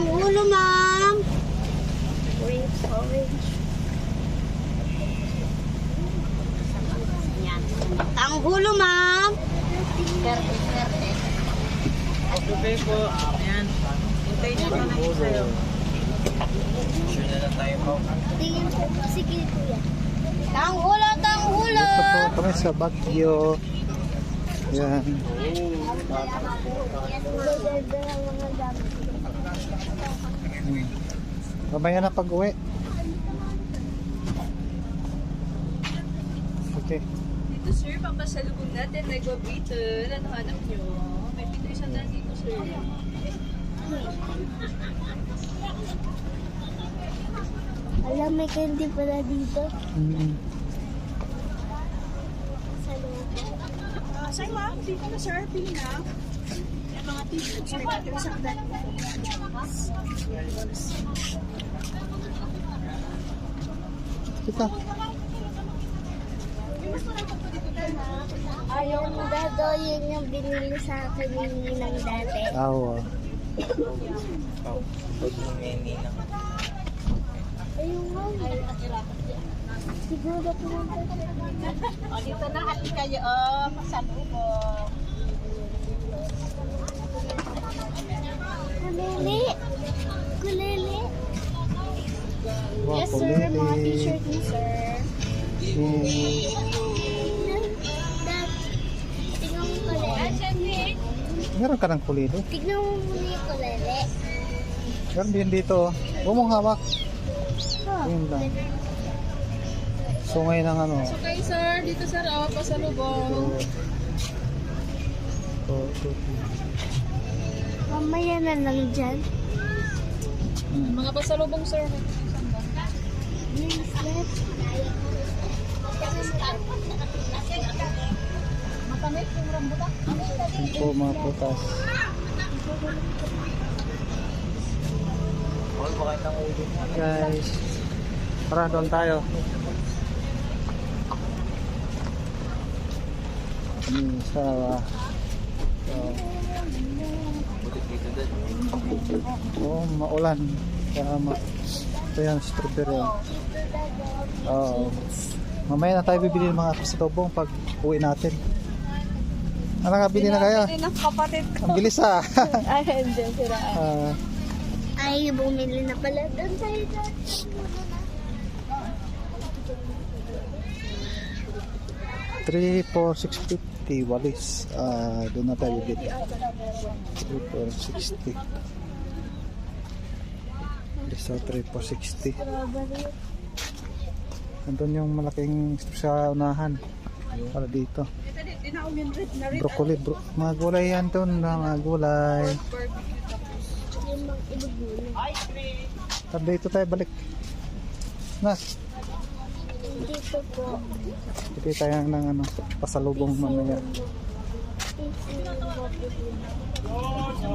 Tangulo, ma'am. Orange, orange. Yan. Tanghulo, ma'am. Perte, perte. Okay po. Ayan. Hintayin niyo pa namin sa'yo. Sure na lang tayo po. Tingin po. Sige, kuya. Tanghulo, tanghulo. Dito po kami sa Baguio. Yan. Hmm. Mamaya na pag-uwi. Okay. Dito sir, papasalubong natin nagbabitin. Ano hanap nyo? May pito isang daan dito sir. Alam, may candy pala dito. Mm. Sa Ah, sa'yo ma'am, dito na sir, pili na. Yung mga t-shirt sir, pito isang daan. Kita. Ayaw mo dado, yun yung binili sa akin ni Ninang dati. Awa. Huwag mo mini na. Ayun nga. Siguro pumunta siya. Na hati kayo, oh, pasalubong. Kulili. Kulili. Wow, Yes sir, mga kulili. t-shirt ni sir. Meron ka ng kulili? Tignan mo muna yung kulili. Meron din dito. Huwag mong hawak. Oh, Yun lang. So ngayon ang ano. Okay sir, dito sir, oh, pasalubong. So, so, Mamaya na lang dyan. Mga pasalubong sir. Po mga putas. Guys, tara doon tayo. Hmm, sa doon. oh, maulan. Kaya ma ito yan, strawberry. Oo. Mamaya na tayo bibili ng mga pasalubong pag uwi natin. Ano nga, bili na kayo? Hindi ng kapatid ko. Ang bilis ah. Ay, hindi, sira. Ah, Ay, bumili na pala doon tayo dad. Three, four, six fifty walis. Ah, doon na tayo bibili. 3, 4, 60. So, 3, 4, 60. Strawberry. Nandun yung malaking sa unahan. Para dito. Broccoli, bro mga gulay yan doon. Mga gulay. Tara dito tayo balik. Na, Dito po. bili tayo ng ano, pasalubong mamaya. Dito po.